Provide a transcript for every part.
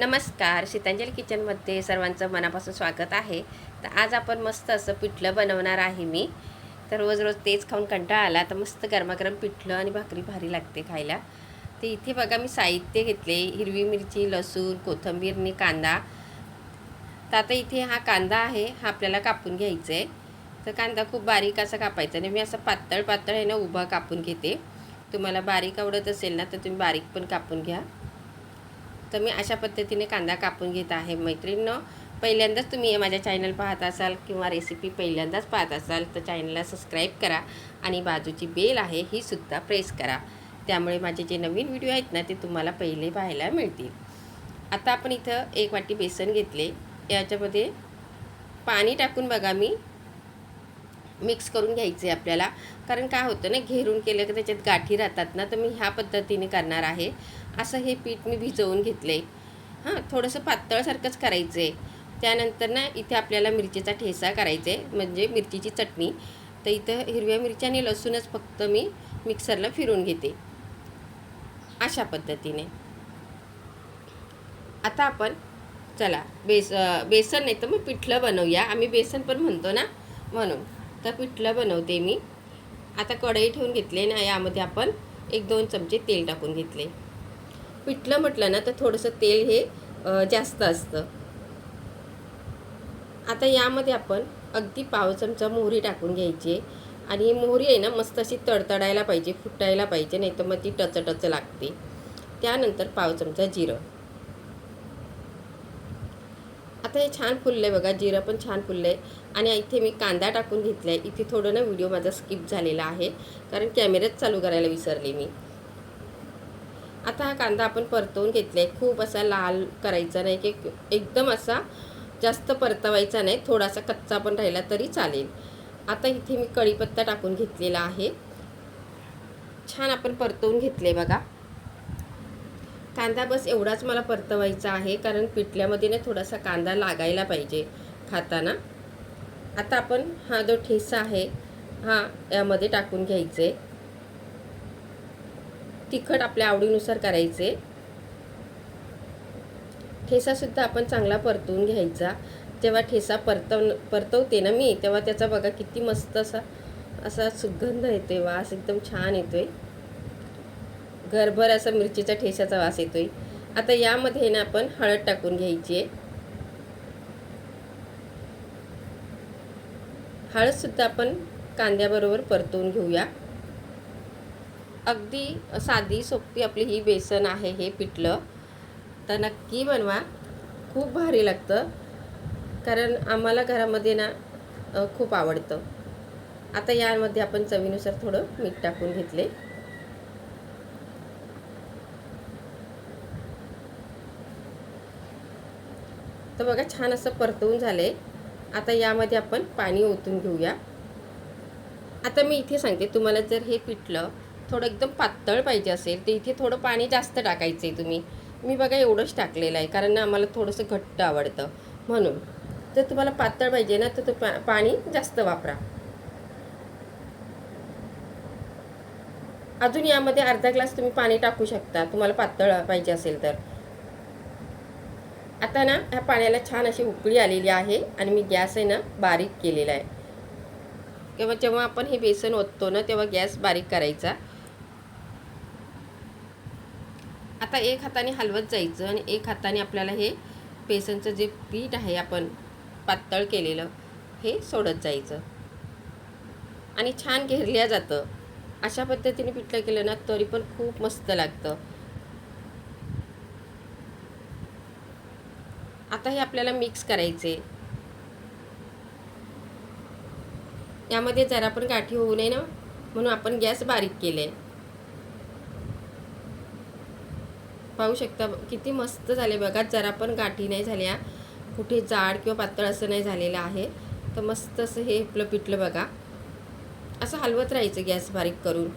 नमस्कार शीतांजली किचनमध्ये सर्वांचं मनापासून स्वागत आहे. तर आज आपण मस्त असं पिठलं बनवणार आहे मी. तर रोज रोज तेच खाऊन कंटाळा आला तर मस्त गरमागरम पिठलं आणि भाकरी भारी लागते खायला. तर इथे बघा मी साहित्य घेतले हिरवी मिरची लसूण कोथिंबीर आणि कांदा. तर आता इथे हा कांदा आहे हा आपल्याला कापून घ्यायचा. आहे तर कांदा खूप बारीक असा कापायचा आणि मी असं पातळ पातळ आहे ना उभा कापून घेते. तुम्हाला बारीक आवडत असेल ना तर तुम्ही बारीक पण कापून घ्या. तर मी अशा पद्धतीने कांदा कापून घेत आहे मैत्रिणींनो. पहिल्यांदाच तुम्ही माझ्या चॅनल पाहत असाल किंवा रेसिपी पहिल्यांदाच पाहत असाल तर चॅनलला सबस्क्राईब करा आणि बाजूची बेल आहे ही सुद्धा प्रेस करा. त्यामुळे माझे जे नवीन व्हिडिओ आहेत ना ते तुम्हाला पहिले पाहायला मिळतील. आता आपण इथं एक वाटी बेसन घेतले. याच्यामध्ये पाणी टाकून बघा मी. मिक्स करून घ्यायचे आपल्याला. कारण काय होतं ना घेरून केलं की त्याच्यात गाठी राहतात ना तर मी ह्या पद्धतीने करणार आहे. असं हे पीठ मी भिजवून घेतले. हां थोडंसं पातळसारखंच करायचं. आहे त्यानंतर ना इथे आपल्याला मिरचीचा ठेसा करायचा आहे म्हणजे मिरचीची चटणी. तर इथं हिरव्या मिरच्या आणि लसूणच फक्त मी मिक्सरला फिरून घेते. अशा पद्धतीने. आता आपण चला बेस बेसन नाही तर मग पिठलं बनवूया. आम्ही बेसन पण म्हणतो ना म्हणून. तर पिठलं बनवते मी. आता कढई ठेवून घेतले ना यामध्ये आपण एक दोन चमचे तेल टाकून घेतले. पिठलं म्हटलं ना तर थोडंसं तेल हे जास्त असतं. आता यामध्ये आपण अगदी पाव चमचा मोहरी टाकून घ्यायची. आणि ही मोहरी आहे ना मस्त अशी तडतडायला पाहिजे फुटायला पाहिजे नाही तर मग ती टच टच लागते. त्यानंतर पाव चमचा जिरं. आता हे छान फुललं आहे बघा जिरं पण छान फुललं आहे आणि इथे मी कांदा टाकून घेतला आहे इथे थोडं ना व्हिडिओ माझा स्किप झालेला आहे कारण कॅमेराच चालू करायला विसरले मी. आता हा कांदा आपण परतवून घेतला आहे खूप असा लाल करायचा नाही की एकदम असा जास्त परतवायचा नाही. थोडासा कच्चा पण राहिला तरी चालेल. आता इथे मी कढीपत्ता टाकून घेतलेला आहे. छान आपण परतवून घेतले बघा. कांदा बस एवढाच मला परतवायचा आहे कारण पिठल्यामध्ये ना थोडासा कांदा लागायला पाहिजे खाताना. आता आपण हा जो ठेसा आहे हा यामध्ये टाकून घ्यायचे. तिखट आपल्या आवडीनुसार करायचे. ठेसासुद्धा आपण चांगला परतवून घ्यायचा. जेव्हा ठेसा परतव परतवते ना मी तेव्हा त्याचा बघा किती मस्त असा असा सुगंध येतोय वास एकदम छान येतोय. घरभर असा मिरचीचा ठेसाचा वास येतोय. आता यामध्ये ना आपण हळद टाकून घ्यायची आहे. हळदसुद्धा आपण कांद्याबरोबर परतवून घेऊया. अगदी साधी सोपी आपली ही बेसन आहे हे पिठलं. तर नक्की बनवा. खूप भारी लागतं. कारण आम्हाला घरामध्ये ना खूप आवडतं. आता यामध्ये आपण चवीनुसार थोडं मीठ टाकून घेतले. तर बघा छान असं परतवून झालं आहे आता यामध्ये आपण पाणी ओतून घेऊया. आता मी इथे सांगते तुम्हाला जर हे पिठलं थोडं एकदम पातळ पाहिजे असेल तर इथे थोडं पाणी जास्त टाकायचं आहे तुम्ही. मी बघा एवढंच टाकलेलं आहे कारण ना आम्हाला थोडंसं घट्ट आवडतं. म्हणून जर तुम्हाला पातळ पाहिजे ना तर पा पाणी जास्त वापरा. अजून यामध्ये अर्धा ग्लास तुम्ही पाणी टाकू शकता तुम्हाला पातळ पाहिजे असेल तर. आता ना ह्या पाण्याला छान अशी उकळी आलेली आहे आणि मी गॅस आहे ना बारीक केलेला आहे. किंवा जेव्हा आपण हे बेसन ओततो ना तेव्हा गॅस बारीक करायचा. आता एक हाताने हलवत जायचं आणि एक हाताने आपल्याला हे बेसनचं जे पीठ आहे आपण पातळ केलेलं हे सोडत जायचं. आणि छान घेरल्या जातं. अशा पद्धतीने पिठलं केलं ना तरी पण खूप मस्त लागतं. आता हे आपल्याला मिक्स करायचे. यामध्ये जरा पण गाठी होऊ नये ना म्हणून आपण गॅस बारीक केले पाहू शकता किती मस्त झाले बघा जरा पण गाठी नाही झाल्या. कुठे जाड किंवा पातळ असं नाही झालेलं आहे. तर मस्त असं हे आपलं पिठलं बघा. असं हलवत राहायचं गॅस बारीक करून.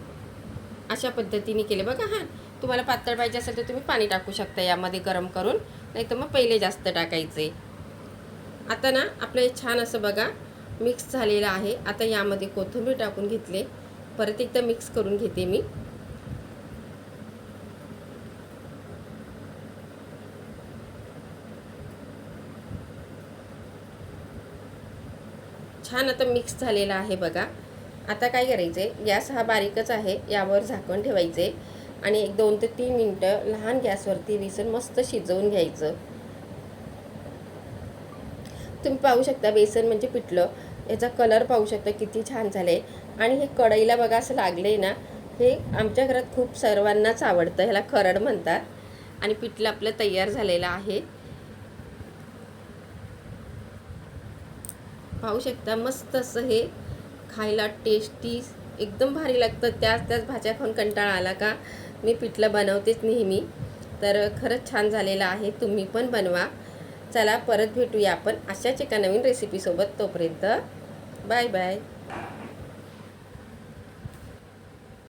अशा पद्धतीने केले बघा हां. तुम्हाला पातळ पाहिजे असेल तर तुम्ही पाणी टाकू शकता यामध्ये गरम करून. नाही तर मग पहिले जास्त टाकायचे. आता ना आपलं छान असं बघा मिक्स झालेलं आहे. आता यामध्ये कोथिंबीर टाकून घेतले. परत एकदा मिक्स करून घेते मी. छान आता मिक्स झालेला आहे बघा. आता काय करायचं आहे गॅस हा बारीकच आहे. यावर झाकण ठेवायचे आणि एक दोन ते तीन मिनटं लहान गॅसवरती बेसन मस्त शिजवून घ्यायचं. तुम्ही पाहू शकता बेसन म्हणजे पिठलं. याचा कलर पाहू शकता किती छान झालं आहे आणि हे कढईला बघा असं लागलं आहे ना हे आमच्या घरात खूप सर्वांनाच आवडतं ह्याला खरड म्हणतात. आणि पिठलं आपलं तयार झालेलं आहे. पाहू शकता मस्त असं हे खायला टेस्टी एकदम भारी लागतं. त्याच त्याच भाज्या खाऊन कंटाळा आला का? मी पिठलं बनवतेच नेहमी. तर खरंच छान झालेलं आहे. तुम्ही पण बनवा. चला परत भेटूया आपण अशाच एका नवीन रेसिपीसोबत तोपर्यंत. Bye bye